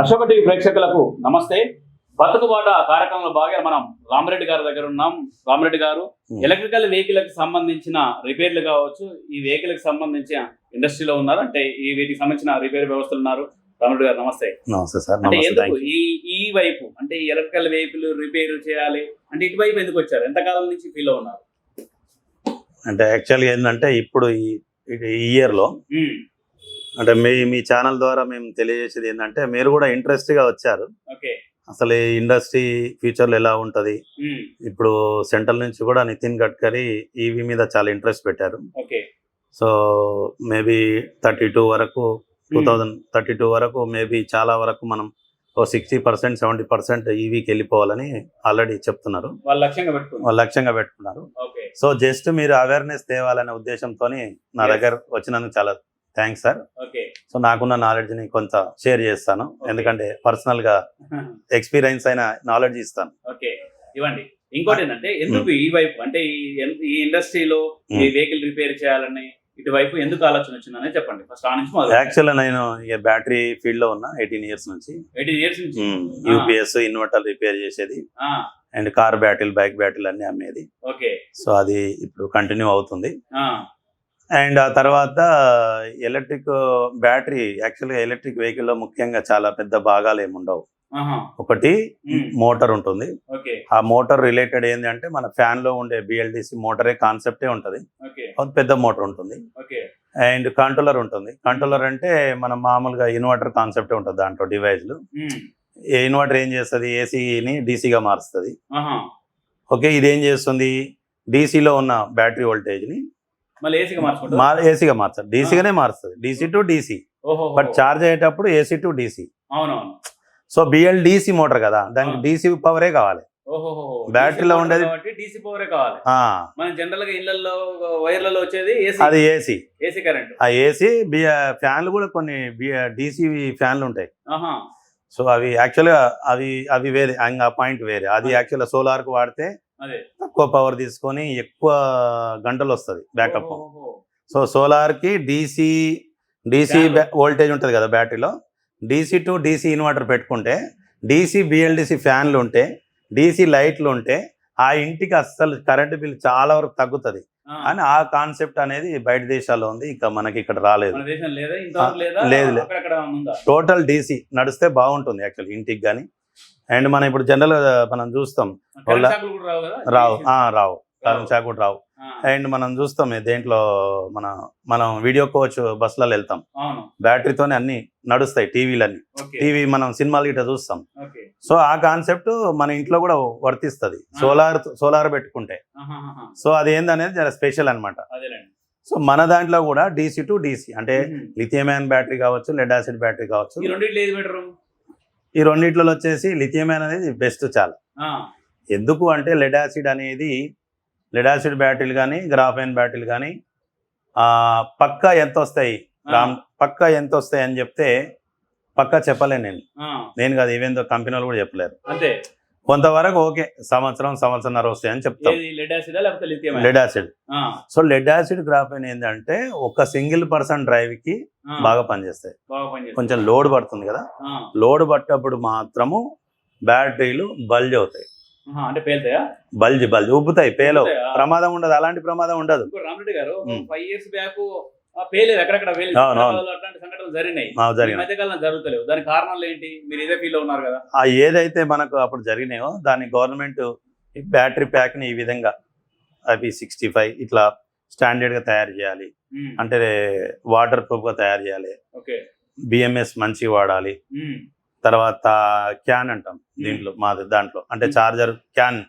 Ashoka TV ప్రేక్షకులకు నమస్తే. బతుకుబాట కార్యక్రమంలో బాగా మనం రామరెడ్డి గారి దగ్గర ఉన్నాం. రామరెడ్డి గారు. ఎలక్ట్రికల్ వెహికల్కి సంబంధించిన రిపేర్లు కావచ్చు ఈ వెహికల్కి సంబంధించిన ఇండస్ట్రీలో ఉన్నారు. అంటే ఈ వీటికి సంబంధించిన రిపేర్ వ్యవస్థలు ఉన్నారు. రామరెడ్డి గారు నమస్తే. నమస్తే సార్ అంటే ఎందుకు ఈ ఈ వైపు అంటే ఈ ఎలక్ట్రికల్ వెహికల్ రిపేర్ చేయాలి అంటే ఇటువైపు ఎందుకు వచ్చారు? ఎంతకాలం నుంచి ఫీల్ ఉన్నారు అంటే యాక్చువల్గా ఏంటంటే ఇప్పుడు ఈ ఇయర్లో అంటే మీ మీ ఛానల్ ద్వారా మేము తెలియజేసేది ఏంటంటే మీరు కూడా ఇంట్రెస్ట్గా వచ్చారు. ఓకే. అసలు ఈ ఇండస్ట్రీ ఫ్యూచర్లో ఎలా ఉంటుంది? ఇప్పుడు సెంట్రల్ నుంచి కూడా నితిన్ గడ్కరీ ఈవీ మీద చాలా ఇంట్రెస్ట్ పెట్టారు. సో మేబీ థర్టీ టూ వరకు టూ థౌజండ్ థర్టీ టూ వరకు మేబీ చాలా వరకు మనం ఓ సిక్స్టీ పర్సెంట్ సెవెంటీ పర్సెంట్ ఈవీకి వెళ్ళిపోవాలని ఆల్రెడీ చెప్తున్నారు. వాళ్ళ లక్ష్యంగా పెట్టుకున్నారు. సో జస్ట్ మీరు అవేర్నెస్ తేవాలనే ఉద్దేశంతో నా. దగ్గర వచ్చినందుకు చాలా థ్యాంక్స్ సార్. సో నాకున్న నాలెడ్జ్ని కొంత షేర్ చేస్తాను. ఎందుకంటే పర్సనల్గా ఎక్స్పీరియన్స్ అయిన నాలెడ్జ్ ఇస్తాను. ఓకే. ఇవ్వండి. ఇంకోటి ఏంటంటే ఎందుకు ఈ వైపు అంటే ఈ ఇండస్ట్రీలో ఈ. వెహికల్ రిపేర్ చేయాలని ఇటువైపు ఎందుకు ఆలోచన వచ్చిందని చెప్పండి. ఫస్ట్ ఆ నుంచి మొదలు. యాక్చువల్గా నేను ఇక బ్యాటరీ ఫీల్డ్లో ఉన్నా ఎయిటీన్ ఇయర్స్ నుంచి. ఎయిటీన్ ఇయర్స్ నుంచి? యూపీఎస్ ఇన్వర్టర్ రిపేర్ చేసేది. అండ్ కార్ బ్యాటరీలు బైక్ బ్యాటరీలు అన్నీ అమ్మేది. ఓకే. సో అది ఇప్పుడు కంటిన్యూ అవుతుంది. అండ్ ఆ తర్వాత ఎలక్ట్రిక్ బ్యాటరీ యాక్చువల్గా ఎలక్ట్రిక్ వెహికల్లో ముఖ్యంగా చాలా పెద్ద భాగాలు ఏమి ఉండవు ఆహా, ఒకటి మోటార్ ఉంటుంది. ఆ మోటార్ రిలేటెడ్ ఏంటి అంటే మన ఫ్యాన్లో ఉండే బిఎల్డిసి మోటరే కాన్సెప్టే ఉంటుంది. పెద్ద మోటార్ ఉంటుంది. అండ్ కంట్రోలర్ ఉంటుంది. కంట్రోలర్ అంటే మన మామూలుగా ఇన్వర్టర్ కాన్సెప్టే ఉంటుంది దాంట్లో డివైస్లు. ఇన్వర్టర్ ఏం చేస్తుంది? ఏసీని డీసీగా మారుస్తుంది. ఓకే ఇది ఏం చేస్తుంది డీసీలో ఉన్న బ్యాటరీ వోల్టేజ్ని మళ్ళీ ఏసీగా మార్చాలి. డీసీగానే మారుస్తుంది. డీసీ టు డీసీ ఓహో బట్ చార్జ్ అయ్యేటప్పుడు ఏసీ టు డీసీ అవునవును. సో బిఎల్ డీసీ మోటార్ కదా దానికి. డీసీ పవరే కావాలి. బ్యాటరీలో ఉండేది- డీసీ పవరే కావాలి. మనం జనరల్గా ఇళ్ళలో వైర్లలో వచ్చేది అది ఏసీ ఏసీ కరెంట్. ఆ ఏసీ బి ఫ్యాన్లు కూడా కొన్ని డీసీ ఫ్యాన్లు ఉంటాయి. సో అవి యాక్చువల్గా అవి అవి వేరే ఆ పాయింట్ వేరే. అది యాక్చువల్గా సోలార్కి వాడితే తక్కువ పవర్ తీసుకొని ఎక్కువ గంటలు వస్తుంది బ్యాకప్. సో సోలార్కి డీసీ డీసీ. వోల్టేజ్ ఉంటుంది కదా బ్యాటరీలో డీసీ టు డీసీ ఇన్వర్టర్ పెట్టుకుంటే డీసీ బిఎల్డిసి ఫ్యాన్లు ఉంటే డీసీ లైట్లు ఉంటే ఆ ఇంటికి అస్సలు కరెంటు బిల్ చాలా వరకు తగ్గుతుంది. అని ఆ కాన్సెప్ట్ అనేది బయట దేశాల్లో ఉంది ఇంకా మనకి ఇక్కడ రాలేదు. లేదా? లేదా? టోటల్ డీసీ నడిస్తే బాగుంటుంది యాక్చువల్ ఇంటికి కానీ అండ్ మనం ఇప్పుడు జనరల్గా మనం చూస్తాం వాళ్ళ- రావు రావు. ఆ, రావు. రావు. కరెంట్ షాక్ కూడా రావు. అండ్ మనం చూస్తాం దేంట్లో మన మనం వీడియో కోచ్ బస్సులలో వెళ్తాం. బ్యాటరీతోనే అన్ని నడుస్తాయి టీవీలన్నీ. టీవీ మనం సినిమాలు గిట్ట చూస్తాం. సో ఆ కాన్సెప్ట్ మన ఇంట్లో కూడా వర్తిస్తుంది. సోలార్ సోలార్ పెట్టుకుంటే. సో అది ఏందనేది జర స్పెషల్ అన్నమాట. అదేలేండి. సో మన దాంట్లో కూడా డీసీ టు డీసీ. అంటే మ్మ్. లిథియం అయాన్ బ్యాటరీ కావచ్చు లెడ్ యాసిడ్ బ్యాటరీ కావచ్చు. ఈ రెండిట్లో ఏది బెటర్ ఈ రెండిట్లో వచ్చేసి లిథియం అనేది బెస్ట్ చాలా. ఎందుకు అంటే లెడ్ యాసిడ్ అనేది లెడ్ యాసిడ్ బ్యాటరీలు కానీ గ్రాఫైన్ బ్యాటరీలు కానీ పక్కా ఎంత వస్తాయి? రామ్ పక్కా ఎంత వస్తాయి అని చెప్తే పక్కా చెప్పలేను నేను. నేను కాదు ఈవెందో కంపెనీలు కూడా చెప్పలేరు. అంతే. కొంతవరకు ఓకే సంవత్సరం సంవత్సరంన్నర వస్తాయని చెప్తాం. Lead acid so lead acid graphene ఏంటంటే ఒక సింగిల్ పర్సన్ డ్రైవ్కి బాగా పనిచేస్తాయి. కొంచెం లోడ్ పడుతుంది కదా? లోడ్ పట్టేటప్పుడు మాత్రము బ్యాటరీలు బల్జ్ అవుతాయి. ఆహా, అంటే పేలుతాయా? Bulge bulge ఉబ్బుతాయి పేలవు? ప్రమాదం ఉండదు అలాంటి ప్రమాదం ఉండదు. రామరెడ్డి గారు. ఫైవ్ ఇయర్స్ బ్యాక్ పేలేదు ఎక్కడెక్కడ పేలేదు. అవును, అవును. అట్లాంటి సంఘటనలు జరిగినాయి. మా ఈ జరిగిన మధ్యకాలం జరుగుతలేవు. దాని కారణాలు ఏంటి మీరు ఇదే ఫీల్ ఉన్నారు కదా. ఆ ఏదైతే మనకు అప్పుడు జరిగినాయో దాన్ని గవర్నమెంట్ బ్యాటరీ ప్యాక్ని ఈ విధంగా అవి సిక్స్టీ ఫైవ్ ఇట్లా స్టాండర్డ్గా తయారు చేయాలి. అంటే వాటర్ ప్రూఫ్గా తయారు చేయాలి. బిఎంఎస్ మంచి వాడాలి. తర్వాత క్యాన్ అంటాం దీంట్లో మాది దాంట్లో. అంటే charger can.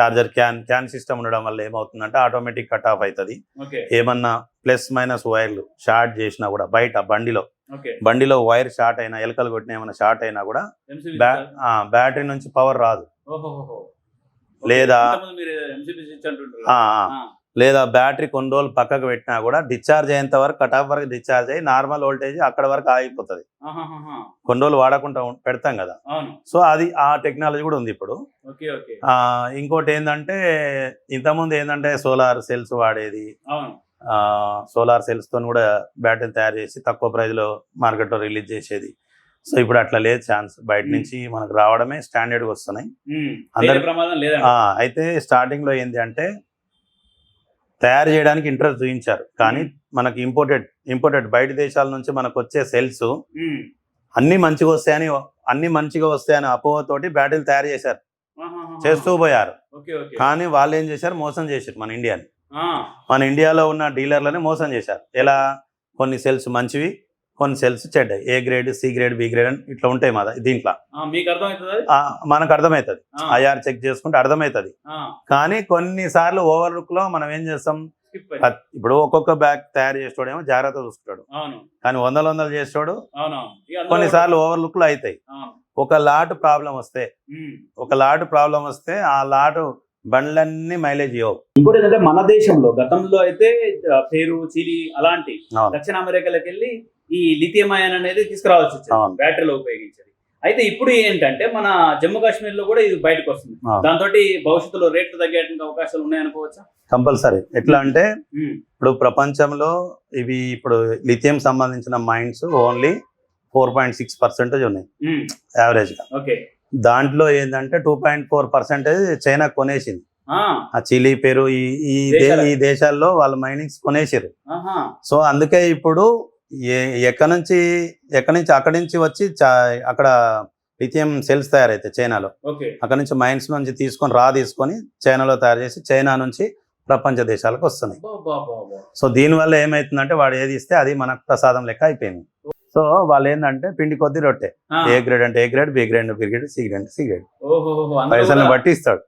Charger can can system ఉండడం వల్ల ఏమవుతుందంటే ఆటోమేటిక్ కట్ ఆఫ్ అవుతుంది. ఏమన్నా ప్లస్ మైనస్ వైర్లు షార్ట్ చేసినా కూడా బయట బండిలో బండిలో వైర్ షార్ట్ అయినా ఎలకలు కొట్టిన ఏమైనా షార్ట్ అయినా కూడా బ్యాటరీ నుంచి పవర్ రాదు. లేదా- లేదా బ్యాటరీ కొన్ని రోజులు పక్కకు పెట్టినా కూడా డిశ్చార్జ్ అయ్యేంత వరకు కట్ ఆఫ్ వరకు డిశ్చార్జ్ అయ్యి నార్మల్ వోల్టేజ్ అక్కడ వరకు ఆగిపోతుంది. కొన్ని రోజులు వాడకుండా పెడతాం కదా. సో అది ఆ టెక్నాలజీ కూడా ఉంది ఇప్పుడు. ఇంకోటి ఏంటంటే ఇంతకుముందు ఏంటంటే సోలార్ సెల్స్ వాడేది సోలార్ సెల్స్తో కూడా బ్యాటరీ తయారు చేసి తక్కువ ప్రైస్లో మార్కెట్లో రిలీజ్ చేసేది. సో ఇప్పుడు అట్లా లేదు ఛాన్స్ బయట నుంచి మనకు రావడమే స్టాండర్డ్గా వస్తున్నాయి. అందరు- అయితే స్టార్టింగ్లో ఏంటి అంటే తయారు చేయడానికి ఇంట్రెస్ట్ చూపించారు. కానీ మనకి ఇంపోర్టెడ్ ఇంపోర్టెడ్ బయట దేశాల నుంచి మనకు వచ్చే సెల్స్. అన్ని మంచిగా వస్తాయని అన్ని మంచిగా వస్తాయని అపోహతోటి బ్యాటరీలు తయారు చేశారు. చేస్తూ పోయారు. కానీ వాళ్ళు ఏం చేశారు? మోసం చేశారు మన ఇండియాని మన ఇండియాలో ఉన్న డీలర్లని మోసం చేశారు. ఎలా? కొన్ని సెల్స్ మంచివి కొన్ని cells చెడ్డాయి. A grade C grade B grade అని ఇట్లా ఉంటాయి మా ద- దీంట్లో మనకు అర్థమవుతుంది. ఐఆర్ చెక్ చేసుకుంటే అర్థమవుతుంది. కానీ కొన్నిసార్లు ఓవర్ లుక్లో మనం ఏం చేస్తాం? ఇప్పుడు ఒక్కొక్క బ్యాగ్ తయారు చేసేవాడేమో జాగ్రత్త చూసుకుంటాడు. కానీ వందల వందలు చేసేవాడు కొన్నిసార్లు ఓవర్ లుక్లో అవుతాయి. ఒక లాట్ ప్రాబ్లం వస్తే. ఒక లాట్ ప్రాబ్లం వస్తే ఆ లాట్ బండ్లన్నీ మైలేజ్ ఇవ్వవు. ఇంకోటి ఏంటంటే మన దేశంలో గతంలో అయితే పెరు చిలీ అలాంటి. దక్షిణ అమెరికాలకు వెళ్ళి ఈ లిథియం అయాన్ అనేది తీసుకురావాల్సి వచ్చింది. బ్యాటరీలో ఉపయోగించేది అయితే ఇప్పుడు ఏంటంటే మన జమ్మూ కాశ్మీర్లో కూడా ఇది బయటకు వస్తుంది. దాంతో భవిష్యత్తులో రేట్లు తగ్గేటువంటి అవకాశాలు ఉన్నాయనుకోవచ్చా కంపల్సరీ ఎట్లా అంటే. ఇప్పుడు ప్రపంచంలో ఇవి ఇప్పుడు లిథియం సంబంధించిన mines only four point six percentage ఉన్నాయి. యావరేజ్గా ఓకే దాంట్లో ఏంటంటే two point four percentage China కొనేసింది ఆ, చిలీ పెరు ఈ ఈ దేశాల్లో వాళ్ళ మైనింగ్స్ కొనేసారు. సో అందుకే ఇప్పుడు ఏ- ఎక్కడి నుంచి ఎక్కడి నుంచి అక్కడి నుంచి వచ్చి అక్కడ లిథియం సెల్స్ తయారైతాయి చైనాలో. అక్కడ నుంచి మైన్స్ నుంచి తీసుకొని రా తీసుకొని చైనాలో తయారు చేసి చైనా నుంచి ప్రపంచ దేశాలకు వస్తున్నాయి. సో దీనివల్ల ఏమైతుందంటే వాడు ఏది ఇస్తే అది మనకు ప్రసాదం లెక్క అయిపోయింది. సో వాళ్ళు ఏంటంటే పిండి కొద్ది రొట్టె. ఏ గ్రేడ్ అంటే A grade B grade B grade C grade C grade. పైసల్ని బట్టి ఇస్తాడు.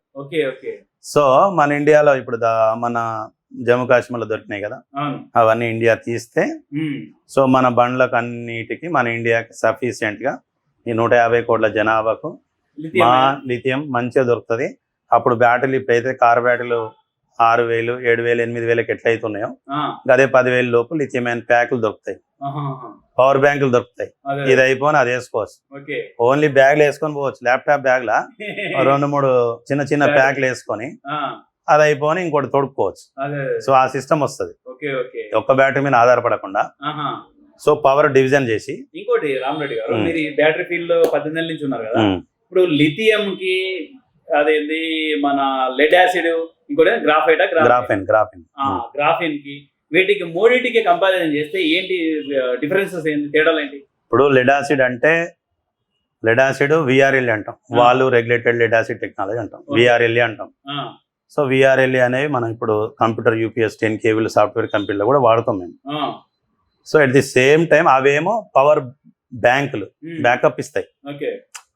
సో మన ఇండియాలో ఇప్పుడు మన జమ్మూ కాశ్మీర్లో దొరికినాయి కదా? అవును. అవన్నీ ఇండియా తీస్తే. సో మన బండ్లకు అన్నిటికీ మన ఇండియాకి సఫిషియెంట్గా ఈ నూట యాభై కోట్ల జనాభాకు మా. లిథియం మంచిగా దొరుకుతుంది. అప్పుడు బ్యాటరీలు ఇప్పుడైతే కార్ బ్యాటరీలు ఆరు వేలు ఏడు వేలు ఎనిమిది వేలకు ఎట్లా అవుతున్నాయో ఆ, అదే పదివేలు లోపు లిథియం అయిన ప్యాకులు దొరుకుతాయి. పవర్ బ్యాంకులు దొరుకుతాయి. ఇది అయిపోయి అది వేసుకోవచ్చు. ఓన్లీ బ్యాగ్లు వేసుకొని పోవచ్చు. ల్యాప్టాప్ బ్యాగ్లా రెండు మూడు చిన్న చిన్న. ప్యాక్లు వేసుకొని అది అయిపోయి ఇంకోటి తొడుక్కోవచ్చు. అదే. సో ఆ సిస్టమ్ వస్తుంది. ఒక్క బ్యాటరీ మీద ఆధారపడకుండా. సో పవర్ డివిజన్ చేసి. ఇంకోటి రామరెడ్డి గారు. మీరు బ్యాటరీ ఫీల్డ్లో పద్దెనిమిది నెలల నుంచి ఉన్నారు కదా. ఇప్పుడు లిథియం కి అదేంది మన లెడ్ యాసిడ్ ఇంకోటి గ్రాఫైట్ గ్రాఫిన్? గ్రాఫిన్. గ్రాఫిన్. కి వీటికి మూడింటికి కంపారిజన్ చేస్తే ఏంటి డిఫరెన్సెస్ ఏంటి తేడాలు ఏంటి? ఇప్పుడు లెడ్ యాసిడ్ అంటే లెడ్ యాసిడ్ విఆర్ఎల్ఏ అంటాం. వాళ్ళు రెగ్యులేటెడ్ లెడ్ యాసిడ్ టెక్నాలజీ అంటాం. Okay. విఆర్ఎల్ఏ అంటాం. సో విఆర్ఎల్ఏ అనేవి మనం ఇప్పుడు computer UPS ten cable software కంపెనీలో కూడా వాడుతాం మేము. So at the same time అవేమో పవర్ బ్యాంకులు బ్యాకప్ ఇస్తాయి.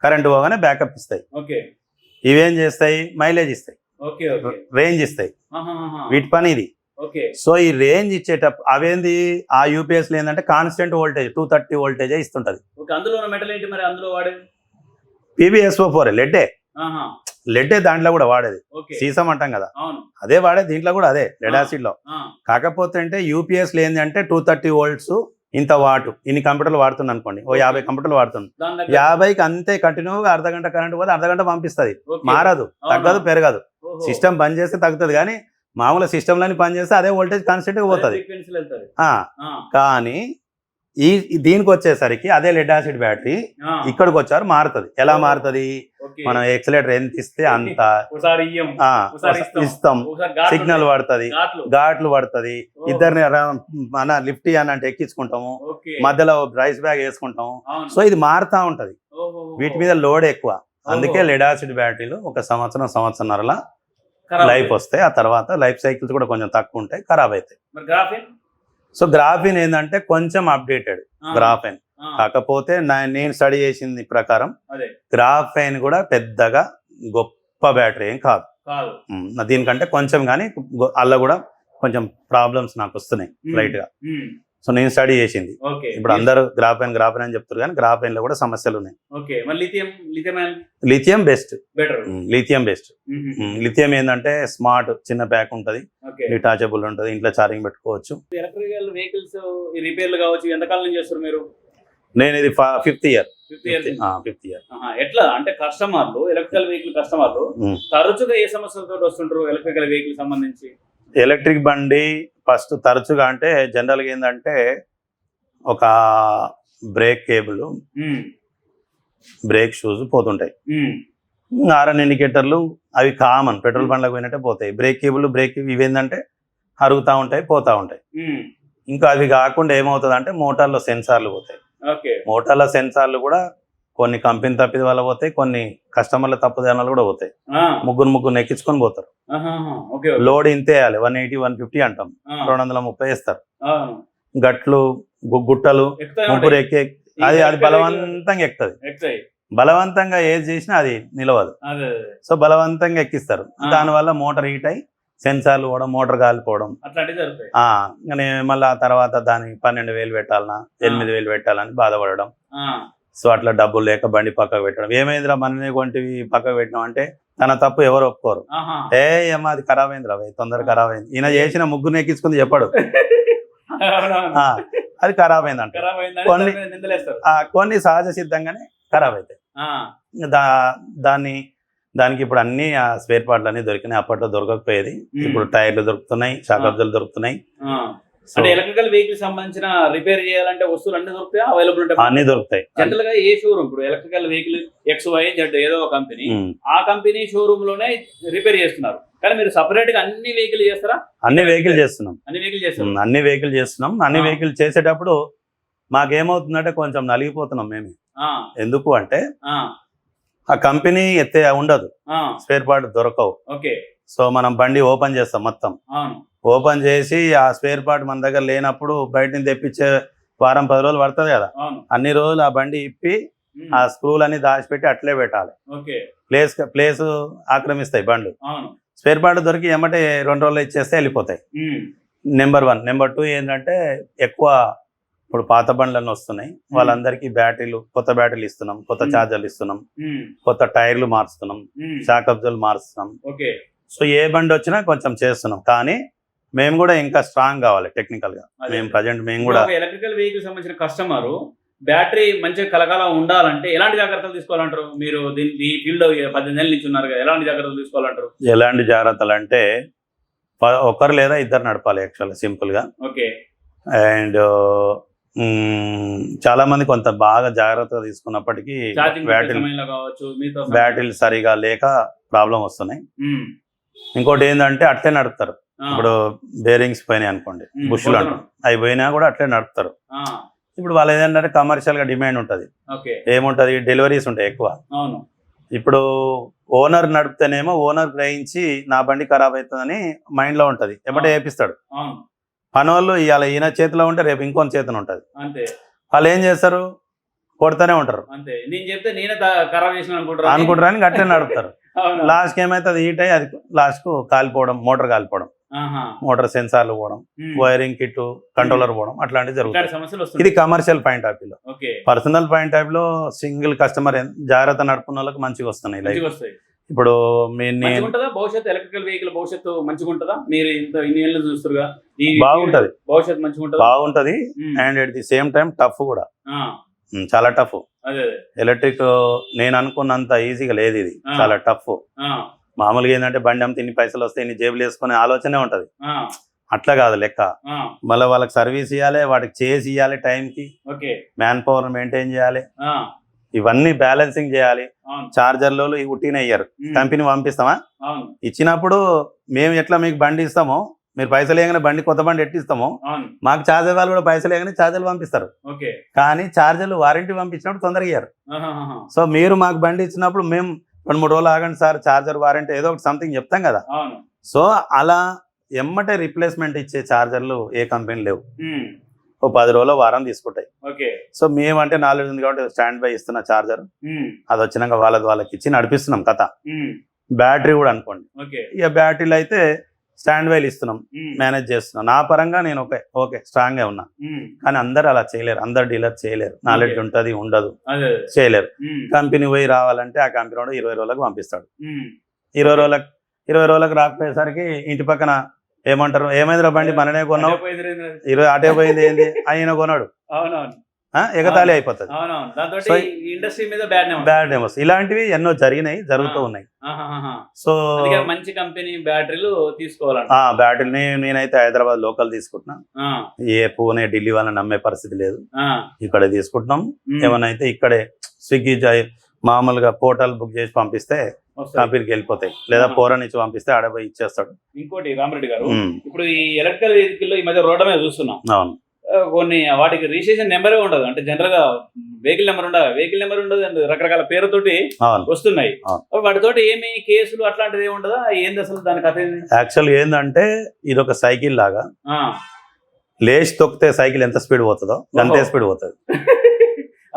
కరెంట్ పోగానే బ్యాకప్ ఇస్తాయి. ఇవేం చేస్తాయి? మైలేజ్ ఇస్తాయి. రేంజ్ ఇస్తాయి. వీటి పని ఇది. సో ఈ రేంజ్ ఇచ్చేటప్పుడు అవేంది? ఆ యూపీఎస్లో ఏంటంటే constant voltage two thirty voltage ఇస్తుంటది. PBSO four లెడ్డే లెడ్డే దాంట్లో కూడా వాడేది. సీసం అంటాం కదా. అదే వాడే దీంట్లో కూడా అదే లెడ్ యాసిడ్లో కాకపోతే అంటే యూపీఎస్ ఏంది అంటే టూ థర్టీ వోల్ట్స్ ఇంత వాటు. ఇన్ని కంప్యూటర్లు వాడుతుంది అనుకోండి. ఓ యాభై కంప్యూటర్లు వాడుతుంది యాభైకి అంతే కంటిన్యూగా అర్ధ గంట కరెంట్ పోతే అర్ధ గంట పంపిస్తుంది. మారదు. తగ్గదు? పెరగదు. సిస్టమ్ బంద్ చేస్తే తగ్గుతుంది కానీ మామూలు సిస్టంలోని పని చేస్తే అదే వోల్టేజ్ కాన్స్టెంట్ పోతుంది. కానీ ఈ దీనికి వచ్చేసరికి అదే లెడ్ యాసిడ్ బ్యాటరీ ఇక్కడికి వచ్చారు మారుతుంది ఎలా. మారుతుంది. మనం ఎక్సలేటర్ ఎంత ఇస్తే అంత ఇస్తాం. సిగ్నల్. పడుతుంది ఘాట్లు పడుతుంది ఇద్దరిని మన లిఫ్ట్ అని అంటే ఎక్కించుకుంటాము. మధ్యలో రైస్ బ్యాగ్ వేసుకుంటాము. సో ఇది మారుతా ఉంటది. వీటి మీద లోడ్ ఎక్కువ అందుకే. లెడ్ యాసిడ్ బ్యాటరీలు ఒక సంవత్సరం సంవత్సరంన్నరలా లైఫ్. వస్తాయి ఆ తర్వాత లైఫ్ సైకిల్స్ కూడా కొంచెం తక్కువ ఉంటాయి ఖరాబ్ అవుతాయి సో గ్రాఫిన్ ఏంటంటే కొంచెం అప్డేటెడ్ గ్రాఫైన్. కాకపోతే నేను స్టడీ చేసింది ప్రకారం గ్రాఫైన్ కూడా పెద్దగా గొప్ప బ్యాటరీ ఏం కాదు. దీనికంటే కొంచెం కానీ అల్ల కూడా కొంచెం ప్రాబ్లమ్స్ నాకు వస్తున్నాయి ఉమ్, లైట్గా. ఉమ్, సో నేను స్టడీ చేసింది. ఓకే. ఇప్పుడు అందరూ గ్రాఫైన్ గ్రాఫైన్ అని చెప్తారు కానీ గ్రాఫైన్లో కూడా సమస్యలు ఉన్నాయి. Lithium best. Lithium best. Lithium ఏంటంటే స్మార్ట్ చిన్న ప్యాక్ ఉంటది. ఓకే. డిటాచబుల్ ఉంటది. ఇంట్లో ఛార్జింగ్ పెట్టుకోవచ్చు. ఎలక్ట్రికల్ వెహికల్స్ రిపేర్లు కావచ్చు ఎంతకాలం నుంచి చేస్తారు మీరు? నేను ఇది ఫిఫ్త్ ఇయర్. Fifth year. ఎట్లా? అంటే కస్టమర్లు ఎలక్ట్రికల్ వెహికల్ కస్టమర్లు. తరచుగా ఏ సమస్యలతో వస్తుంటారు ఎలక్ట్రికల్ వెహికల్ సంబంధించి? ఎలక్ట్రిక్ బండి ఫస్ట్ తరచుగా అంటే జనరల్గా ఏంటంటే ఒక బ్రేక్ కేబుల్ బ్రేక్ షూస్ పోతుంటాయి. ఆర్ఎన్ ఇండికేటర్లు అవి కామన్ పెట్రోల్ బండ్లకు పోయినట్టే పోతాయి. బ్రేక్ కేబుల్ బ్రేక్ ఇవేంటంటే అరుగుతూ ఉంటాయి పోతూ ఉంటాయి. ఇంకా అవి కాకుండా ఏమవుతుంది అంటే మోటార్లో సెన్సార్లు పోతాయి. మోటార్ల సెన్సార్లు కూడా కొన్ని కంపెనీ తప్పిద వల్ల పోతాయి కొన్ని కస్టమర్ల తప్పుదనాలు కూడా పోతాయి. ముగ్గురు ముగ్గురు ఎక్కించుకొని పోతారు. లోడ్ ఇంతే వేయాలి వన్ ఎయిటీ వన్ ఫిఫ్టీ అంటాం. రెండు వందల ముప్పై వేస్తారు. గట్లు గుట్టలు ముగ్గురు. ఎక్కి అది అది బలవంతంగా ఎక్కుతుంది. బలవంతంగా ఏది చేసినా అది నిలవదు. సో బలవంతంగా ఎక్కిస్తారు. దానివల్ల మోటార్ హీట్ అయి సెన్సార్లు పోవడం మోటార్ కాలిపోవడం. మళ్ళీ ఆ తర్వాత దానికి పన్నెండు వేలు పెట్టాలనా ఎనిమిది వేలు పెట్టాలని బాధపడడం. సో అట్లా డబ్బులు లేక బండి పక్కకు పెట్టడం. ఏమైందిరా మననే కొంటివి పక్కకు పెట్టినాం అంటే తన తప్పు ఎవరు ఒప్పుకోరు. ఏ ఏమో అది ఖరాబ్ అయింది రా తొందర ఖరాబ్ అయింది ఈయన చేసిన ముగ్గురు ఎక్కించుకుంది చెప్పడు. అది ఖరాబ్ అయింది అంట ఖరాబ్ అయిందని కొన్ని- కొన్ని సహజ సిద్ధంగానే ఖరాబ్ అవుతాయి దా దాన్ని దానికి ఇప్పుడు అన్ని ఆ స్పేర్ పార్ట్లు అన్ని దొరికినాయి. అప్పట్లో దొరకకపోయేది. ఇప్పుడు టైర్లు దొరుకుతున్నాయి షాక్ ఆ. అబ్జర్లు దొరుకుతున్నాయి అంటే ఎలక్ట్రికల్ వెహికల్ సంబంధించిన రిపేర్ చేయాలంటే వస్తువులు అన్ని దొరుకుతాయి? అవైలబుల్ ఉంటాయి అన్ని దొరుకుతాయి. జనరల్గా ఏ షోరూమ్ ఇప్పుడు electrical vehicle X Y Z ఏదో ఒక కంపెనీ ఉమ్. ఆ కంపెనీ షోరూమ్లోనే రిపేర్ చేస్తున్నారు. కానీ మీరు సపరేట్గా అన్ని వెహికల్ చేస్తారా? అన్ని వెహికల్ చేస్తున్నాం. అన్ని వెహికల్ చేస్తారు? ఉమ్, అన్ని వెహికల్ చేస్తున్నాం. అన్ని. వెహికల్ చేసేటప్పుడు మాకేమవుతుందంటే కొంచెం నలిగిపోతున్నాం మేము. ఆ, ఎందుకు అంటే ఆ, ఆ కంపెనీ ఎత్తే ఉండదు. స్పేర్ పార్ట్ దొరకవు. ఓకే సో మనం బండి ఓపెన్ చేస్తాం మొత్తం. ఓపెన్ చేసి ఆ స్పేర్ పార్ట్ మన దగ్గర లేనప్పుడు బయట నుంచి తెప్పించే వారం పది రోజులు పడుతుంది కదా. అన్ని రోజులు ఆ బండి ఇప్పి ఆ స్క్రూలన్నీ దాచిపెట్టి అట్లే పెట్టాలి. ప్లేస్ ప్లేస్ ఆక్రమిస్తాయి బండ్లు. స్పేర్ పార్ట్ దొరికి ఎమ్మటే రెండు రోజులు ఇచ్చేస్తే వెళ్ళిపోతాయి. Number one. నెంబర్ టూ ఏంటంటే ఎక్కువ ఇప్పుడు పాత బండ్లన్నీ వస్తున్నాయి. వాళ్ళందరికీ బ్యాటరీలు కొత్త బ్యాటరీలు ఇస్తున్నాం కొత్త. ఛార్జర్లు ఇస్తున్నాం కొత్త టైర్లు మారుస్తున్నాం షాక్ అబ్జర్లు మారుస్తున్నాం. సో ఏ బండి వచ్చినా కొంచెం చేస్తున్నాం. కానీ మేము కూడా ఇంకా స్ట్రాంగ్ కావాలి టెక్నికల్గా. మేము ప్రజెంట్ మేము కూడా ఎలక్ట్రికల్ వెహికల్ సంబంధించిన కస్టమర్ బ్యాటరీ మంచిగా కలకాలం ఉండాలంటే ఎలాంటి జాగ్రత్తలు తీసుకోవాలంటారు? మీరు దీని ఈ ఫీల్డ్ పద్దెనిమిది నెలల నుంచి ఉన్నారు కదా ఎలాంటి జాగ్రత్తలు తీసుకోవాలంటారు? ఎలాంటి జాగ్రత్తలు అంటే ఒకరు లేదా ఇద్దరు నడపాలి యాక్చువల్ సింపుల్గా. ఓకే. అండ్ చాలా మంది కొంత బాగా జాగ్రత్తగా తీసుకున్నప్పటికీ బ్యాటరీ బ్యాటరీలు సరిగా లేక ప్రాబ్లం వస్తున్నాయి. ఇంకోటి ఏంటంటే అట్లే నడుపుతారు. ఇప్పుడు బేరింగ్స్ పోయినాయి అనుకోండి బుష్లు అంటాం అవి పోయినా కూడా అట్లే నడుపుతారు. ఇప్పుడు వాళ్ళు ఏంటంటే కమర్షియల్గా డిమాండ్ ఉంటుంది. ఏముంటది? డెలివరీస్ ఉంటాయి ఎక్కువ. ఇప్పుడు ఓనర్ నడిపితేనేమో ఓనర్ గ్రహించి నా బండి ఖరాబ్ అవుతుందని మైండ్లో ఉంటది. ఎమ్మటే. వేపిస్తాడు పనోళ్ళు ఇవాళ ఈయన చేతిలో ఉంటే రేపు ఇంకొని చేతిలో ఉంటది. వాళ్ళు ఏం చేస్తారు? కొడుతూనే ఉంటారు. అనుకుంటారా? అనుకుంటారని గట్లే నడుపుతారు. అవును లాస్ట్కి ఏమైతే హీట్ అయ్యి అది లాస్ట్కు కాలిపోవడం మోటార్ కాలిపోవడం. మోటార్ సెన్సార్లు పోవడం. వైరింగ్ కిట్ కంట్రోలర్ పోవడం అట్లాంటివి సమస్యలు ఇది కమర్షియల్ పాయింట్ ఆఫ్ వ్యూలో. పర్సనల్ పాయింట్ ఆఫ్లో సింగిల్ కస్టమర్ జాగ్రత్త నడుపుకున్న వాళ్ళకి మంచిగా వస్తున్నాయి లైఫ్. ఇప్పుడు భవిష్యత్తు ఎలక్ట్రికల్ వెహికల్ భవిష్యత్తు మంచిగా ఉంటుందా మీరు ఇంత ఇన్ని ఏళ్ళు చూస్తారుగా. ఈ బాగుంటది. భవిష్యత్తు మంచిగా బాగుంటది. And at the same time tough కూడా. చాలా టఫ్ ఎలక్ట్రిక్ నేను అనుకున్నంత ఈజీగా లేదు ఇది. చాలా టఫ్ మామూలుగా ఏంటంటే బండి అమ్మితే ఇన్ని పైసలు వస్తాయి ఇన్ని జేబులు వేసుకునే ఆలోచనే ఉంటది. అట్లా కాదు లెక్క. మళ్ళీ వాళ్ళకి సర్వీస్ ఇవ్వాలి వాటికి చేసి ఇవ్వాలి టైంకి మ్యాన్ పవర్ మెయింటైన్ చేయాలి. ఇవన్నీ బ్యాలెన్సింగ్ చేయాలి. చార్జర్లు ఉట్టిన ఇయ్యరు. ఉమ్, కంపెనీ పంపిస్తామా? ఇచ్చినప్పుడు మేము ఎట్లా మీకు బండి ఇస్తామో మీరు పైసలు వేయగానే బండి కొత్త బండి ఎట్టిస్తామో మాకు చార్జర్ వాళ్ళు కూడా పైసలు వేయగానే చార్జర్లు పంపిస్తారు. ఓకే. కానీ చార్జర్లు వారంటీ పంపించినప్పుడు తొందరగా ఇయ్యరు. సో మీరు మాకు బండి ఇచ్చినప్పుడు మేము రెండు మూడు రోజులు ఆగండి సార్ చార్జర్ వారంటీ ఏదో ఒకటి సంథింగ్ చెప్తాం కదా. సో అలా ఎమ్మటే రిప్లేస్మెంట్ ఇచ్చే చార్జర్లు ఏ కంపెనీ లేవు. ఓ పది రోజులు వారం తీసుకుంటాయి. ఓకే. సో మేమంటే నాలుగు ఉంది కాబట్టి స్టాండ్ బై ఇస్తున్న చార్జర్ అది వచ్చినాక వాళ్ళది వాళ్ళకి ఇచ్చి నడిపిస్తున్నాం కథ. బ్యాటరీ కూడా అనుకోండి. ఇక బ్యాటరీలు అయితే స్టాండ్ బైలు ఇస్తున్నాం మేనేజ్ చేస్తున్నాం. నా పరంగా నేను ఓకే ఓకే స్ట్రాంగ్గా ఉన్నా. ఉమ్, కానీ అందరు అలా చేయలేరు అందరు డీలర్ చేయలేరు. నాలెడ్జ్. ఉంటుంది ఉండదు. చేయలేరు. కంపెనీ పోయి రావాలంటే ఆ కంపెనీ వాడు ఇరవై రోజులకు పంపిస్తాడు. ఇరవై రోజులకు ఇరవై రోజులకు రాకపోయేసరికి ఇంటి పక్కన ఏమంటారు ఏమైందిరా బండి? మననే కొన్నావు. ఇరవై అటే పోయింది ఏంది? ఆయన కొన్నాడు. ఎగతాళి అయిపోతుంది. ఇండస్ట్రీ మీద బ్యాడ్ నేమ్ బ్యాడ్ నేమస్ ఇలాంటివి ఎన్నో జరిగినాయి జరుగుతూ. ఉన్నాయి. సో మంచి కంపెనీ బ్యాటరీలు తీసుకోవాలంట ఆ బ్యాటిల్ నేనైతే హైదరాబాద్ లోకల్ తీసుకుంటున్నా. ఏ పూణే ఢిల్లీ వాళ్ళని నమ్మే పరిస్థితి లేదు. ఇక్కడే తీసుకుంటున్నాం. ఏమైనా ఇక్కడే స్విగ్గీ జై మామూలుగా పోర్టల్ బుక్ చేసి పంపిస్తే. కంపెనీకి వెళ్ళిపోతాయి. లేదా. పోరా నుంచి పంపిస్తే ఆడ పోయి ఇచ్చేస్తాడు. ఇంకోటి రామరెడ్డి గారు ఇప్పుడు ఈ ఎలక్ట్రికల్ వెహికల్ ఈ మధ్య రోడ్ల మీద చూస్తున్నాం. అవును. కొన్ని వాటికి రిజిస్ట్రేషన్ నెంబరే ఉండదు. అంటే జనరల్గా వెహికల్ నెంబర్ ఉండదు వెహికల్ నెంబర్ ఉండదు అండ్ రకరకాల పేరుతోటి వస్తున్నాయి. వాటితోటి ఏమి కేసులు అట్లాంటిది ఏమి ఉండదా? ఏంది అసలు దాని కథ యాక్చువల్ ఏంటంటే ఇది ఒక సైకిల్ లాగా. లేచి తొక్కితే సైకిల్ ఎంత స్పీడ్ పోతుందో అంతే. స్పీడ్ పోతుంది.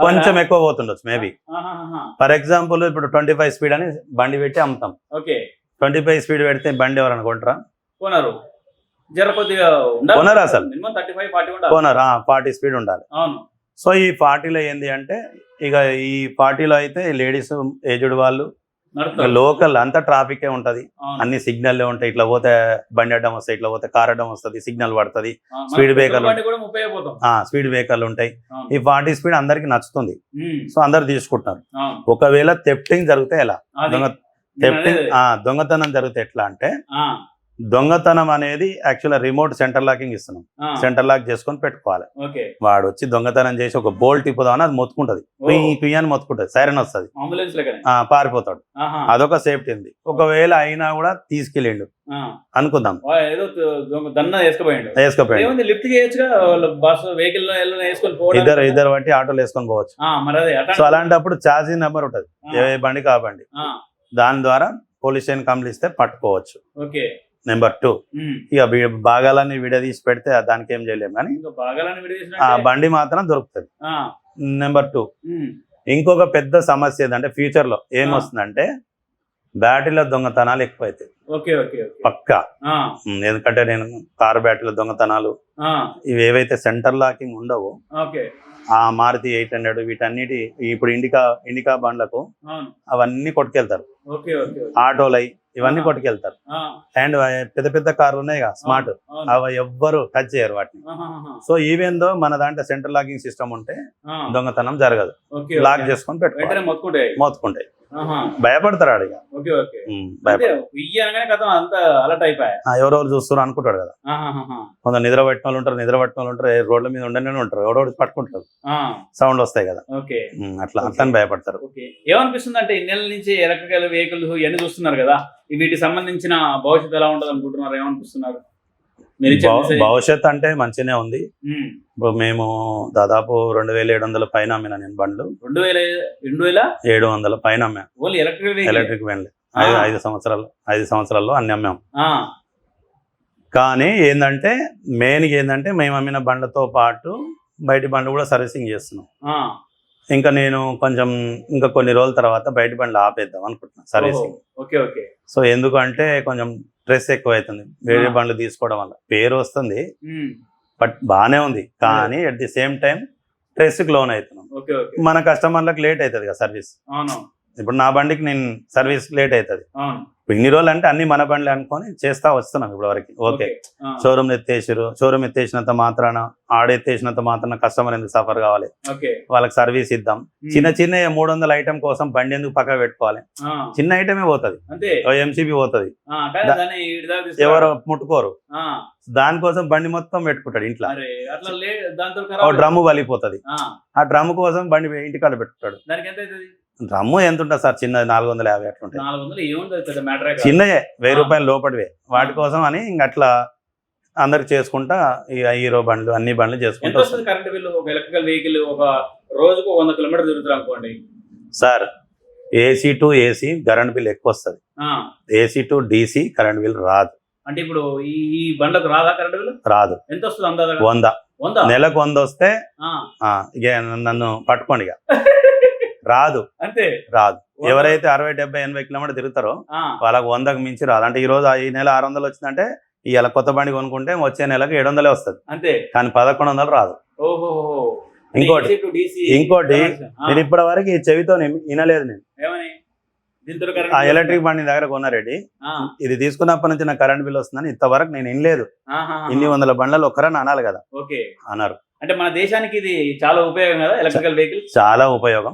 కొంచెం ఎక్కువ పోతుండొచ్చు మేబీ. ఫర్ ఎగ్జాంపుల్ ఇప్పుడు ట్వంటీ ఫైవ్ స్పీడ్ అని బండి పెట్టి అమ్ముతాం. ఓకే. ట్వంటీ ఫైవ్ స్పీడ్ పెడితే బండి ఎవరు అనుకుంటారా కొనరు. జర కొద్దిగా ఉండాలి. కొనరు అసలు. మినిమం థర్టీ ఫైవ్ ఫార్టీ ఉండాలి. కోనరా? ఫార్టీ స్పీడ్ ఉండాలి. అవును. సో ఈ పార్టీలో ఏంది అంటే ఇక ఈ పార్టీలో అయితే లేడీస్ ఏజ్డ్ వాళ్ళు లోకల్ అంతా ట్రాఫికే ఉంటది. అన్ని సిగ్నల్లే ఉంటాయి. ఇట్లా పోతే బండి అడ్డం వస్తాయి ఇట్లా పోతే కార్ అడ్డం వస్తుంది సిగ్నల్ పడుతుంది. స్పీడ్ బ్రేకర్లు స్పీడ్ బ్రేకర్లు ఉంటాయి. ఈ ఫార్టీ స్పీడ్ అందరికి నచ్చుతుంది. సో అందరు తీసుకుంటున్నారు. ఒకవేళ తెప్టింగ్ జరిగితే ఎలా? దొంగ తెప్టింగ్ దొంగతనం జరిగితే ఎట్లా అంటే దొంగతనం అనేది యాక్చువల్ రిమోట్ సెంటర్ లాకింగ్ ఇస్తున్నాం. సెంటర్ లాక్ చేసుకొని పెట్టుకోవాలి. వాడు వచ్చి దొంగతనం చేసి ఒక బోల్ట్ ఇప్పుదామని అది మొత్తుకుంటది. కుయ్యి అని మొత్తుకుంటది. సైరన్ వస్తుంది. పారిపోతాడు. అదొక సేఫ్టీ ఉంది. ఒకవేళ అయినా కూడా తీసుకెళ్ళిండు. అనుకుందాం. ఇద్దరు ఇద్దరు బట్టి ఆటోలు వేసుకొని పోవచ్చు. సో అలాంటప్పుడు ఛార్జింగ్ నెంబర్ ఉంటుంది. ఏ బండి కా బండి ఆ, దాని ద్వారా పోలీస్ స్టేషన్ కంప్లైంట్ ఇస్తే పట్టుకోవచ్చు. ఓకే. Number two. ఇక భాగాలన్నీ విడదీసి పెడితే దానికి ఏం చేయలేము కానీ ఆ. బండి మాత్రం దొరుకుతుంది. Number two. ఇంకొక పెద్ద సమస్య ఏంటంటే ఫ్యూచర్లో ఏమొస్తుందంటే బ్యాటరీలో దొంగతనాలు ఓకే ఓకే పక్కా. ఎందుకంటే నేను కార్ బ్యాటరీలో దొంగతనాలు ఇవి ఏవైతే సెంటర్ లాకింగ్ ఉండవో ఆ మారుతి ఎయిట్ హండ్రెడ్ వీటన్నిటి ఇప్పుడు ఇండికా ఇండికా బండ్లకు అవును. అవన్నీ కొట్టుకెళ్తారు. ఆటోలై ఇవన్నీ. కొట్టుకెళ్తారు అండ్ పెద్ద పెద్ద కార్లు ఉన్నాయి కదా స్మార్ట్. అవి ఎవ్వరు టచ్ చేయరు వాటిని. సో ఈవెన్ దో మన దాంట్లో సెంటర్ లాకింగ్ సిస్టమ్ ఉంటే దొంగతనం జరగదు. లాక్. చేసుకొని పెట్టుకోవాలి. వెంటనే మొత్తుకుంటాయి. భయపడతారు ఆ, ఎవరెవరు చూస్తారు అనుకుంటాడు కదా. కొంత నిద్ర పట్టిన వాళ్ళు ఉంటారు నిద్ర పట్టిన వాళ్ళు ఉంటారు రోడ్ల మీద ఉండనే ఉంటారు ఎవడోడు పట్టుకుంటారు సౌండ్ వస్తాయి కదా. అట్లా అట్లని భయపడతారు. ఓకే. ఏమనిపిస్తుంది అంటే ఇన్ని నెలల నుంచి ఎలక్ట్రికల్ వెహికల్స్ ఇవన్నీ చూస్తున్నారు కదా. వీటికి సంబంధించిన భవిష్యత్తు ఎలా ఉండదు అనుకుంటున్నారు? ఏమనిపిస్తున్నారు మీరు ఇచ్చే భవ- message- భవిష్యత్ అంటే మంచిగానే ఉంది. ఇప్పుడు మేము దాదాపు రెండు వేల ఏడు వందల పైన అమ్మిన నేను బండ్లు. రెండు వేల రెండు వేల? ఏడు వందల పైన అమ్మా. Only electrical vehicle. ఎలక్ట్రిక్ బండ్లు ఐదు ఐదు సంవత్సరాలు ఐదు సంవత్సరాల్లో అన్ని అమ్మాం. కానీ ఏంటంటే మెయిన్గా ఏంటంటే మేము అమ్మిన బండ్లతో పాటు బయటి బండ్లు కూడా సర్వీసింగ్ చేస్తున్నాం. ఇంకా నేను కొంచెం ఇంకా కొన్ని రోజుల తర్వాత బయట బండ్లు ఆపేద్దాం అనుకుంటున్నాను సర్వీసింగ్ ఓకే ఓకే. సో ఎందుకంటే కొంచెం స్ట్రెస్ ఎక్కువ అవుతుంది వేరే. బండ్లు తీసుకోవడం వల్ల. పేరు వస్తుంది. బట్ బాగానే ఉంది. కానీ అట్ ది సేమ్ టైం స్ట్రెస్కి లోన్ అవుతున్నాం మన కస్టమర్లకు లేట్ అవుతుంది కదా సర్వీస్ అవును ఇప్పుడు నా బండికి నేను సర్వీస్ లేట్ అవుతుంది. ఇన్ని రోజులు అంటే అన్ని మన బండ్లు అనుకొని చేస్తా వస్తున్నాం ఇప్పుడు వరకు ఓకే. షోరూమ్ ఎత్తేసారు షోరూమ్ ఎత్తేసినంత మాత్రాన ఆడ ఎత్తేసినంత మాత్రాన కస్టమర్ ఎందుకు సఫర్ కావాలి? వాళ్ళకి సర్వీస్ ఇద్దాం. చిన్న చిన్న మూడు వందల ఐటమ్ కోసం బండి ఎందుకు పక్క పెట్టుకోవాలి? చిన్న ఐటమే పోతుంది. ఎంసీబీ పోతుంది. ఎవరు ముట్టుకోరు. దానికోసం బండి మొత్తం పెట్టుకుంటాడు ఇంట్లో. వలిపోతుంది ఆ, ఆ డ్రమ్ కోసం బండి ఇంటికాడ పెట్టుకుంటాడు. దానికి ఎంత ఉంటుంది సార్? చిన్నది నాలుగు వందల యాభై అట్లా ఉంటాయి నాలుగు వందలు ఏముంటుంది పెద్ద మ్యాటర్ చిన్నయే వెయ్యి. రూపాయలు లోపడివే. వాటి. కోసం అని ఇంక అట్లా అందరికి చేసుకుంటా ఈ హీరో బండ్లు అన్ని బండ్లు చేసుకుంటూ కరెంట్ బిల్లు? ఒక ఎలక్ట్రికల్ వెహికల్ ఒక రోజుకు వంద కిలోమీటర్ తిరుగుతారు అనుకోండి. Sir AC to AC current bill ఎక్కువ వస్తుంది AC to DC current bill రాదు. అంటే ఇప్పుడు ఈ బండ్లకు రాదా కరెంట్ బిల్లు? రాదు. ఎంత వస్తుంది వంద. వంద? నెలకు వంద వస్తే నన్ను పట్టుకోండి ఇక రాదు. అంతే. రాదు. ఎవరైతే అరవై డెబ్బై ఎనభై కిలోమీటర్ తిరుగుతారో వాళ్ళకి వందకు మించి రాదు. అంటే ఈ రోజు ఈ నెల ఆరు వందలు వచ్చిందంటే ఇవాళ కొత్త బండి కొనుక్కుంటే వచ్చే నెలకు ఏడు వందలే వస్తుంది. అంతే. కానీ పదకొండు వందలు రాదు. ఇంకోటి ఇంకోటి నేను ఇప్పటి వరకు ఈ చెవితో వినలేదు నేను. ఆ ఎలక్ట్రిక్ బండి దగ్గర కొన్నారెడ్డి ఇది తీసుకున్నప్పటి నుంచి నా కరెంట్ బిల్ వస్తుందని ఇంతవరకు నేను వినలేదు. ఇన్ని వందల బండ్లలో ఒక్కరని అనాలి కదా. ఓకే. అన్నారు. అంటే మన దేశానికి ఇది చాలా ఉపయోగం కదా ఎలక్ట్రికల్ వెహికల్ చాలా ఉపయోగం.